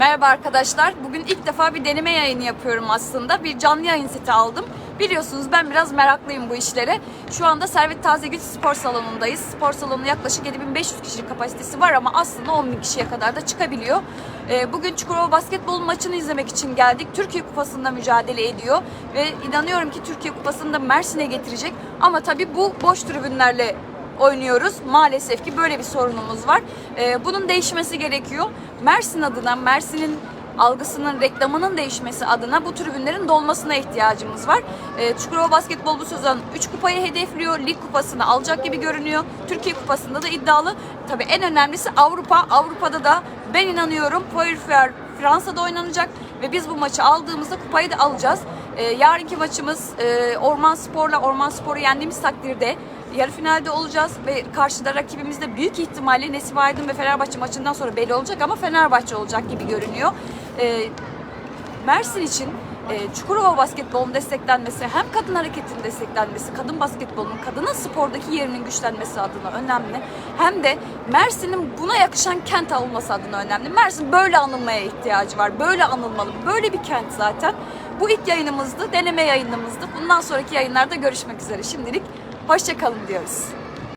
Merhaba arkadaşlar. Bugün ilk defa bir deneme yayını yapıyorum aslında. Bir canlı yayın seti aldım. Biliyorsunuz ben biraz meraklıyım bu işlere. Şu anda Servet Tazegül Spor Salonu'ndayız. Spor salonu yaklaşık 7500 kişilik kapasitesi var ama aslında 10.000 kişiye kadar da çıkabiliyor. Ee, Bugün Çukurova basketbol maçını izlemek için geldik. Türkiye Kupası'nda mücadele ediyor ve inanıyorum ki Türkiye Kupası'nı da Mersin'e getirecek. Ama tabii bu boş tribünlerle oynuyoruz. Maalesef ki böyle bir sorunumuz var. Ee, bunun değişmesi gerekiyor. Mersin adına, Mersin'in algısının, reklamının değişmesi adına bu tribünlerin dolmasına ihtiyacımız var. Ee, Çukurova Basketbol bu sezon 3 kupayı hedefliyor. Lig kupasını alacak gibi görünüyor. Türkiye kupasında da iddialı. Tabii en önemlisi Avrupa. Avrupa'da da ben inanıyorum Foyerfer Fransa'da oynanacak ve biz bu maçı aldığımızda kupayı da alacağız. Ee, yarınki maçımız e, Orman Spor'la Orman Spor'u yendiğimiz takdirde yarı finalde olacağız ve karşıda rakibimiz de büyük ihtimalle Nesibe Aydın ve Fenerbahçe maçından sonra belli olacak ama Fenerbahçe olacak gibi görünüyor. Ee, Mersin için e, Çukurova basketbolunun desteklenmesi, hem kadın hareketin desteklenmesi, kadın basketbolunun, kadının spordaki yerinin güçlenmesi adına önemli. Hem de Mersin'in buna yakışan kent olması adına önemli. Mersin böyle anılmaya ihtiyacı var. Böyle anılmalı. Böyle bir kent zaten. Bu ilk yayınımızdı, deneme yayınımızdı. Bundan sonraki yayınlarda görüşmek üzere. Şimdilik hoşçakalın diyoruz.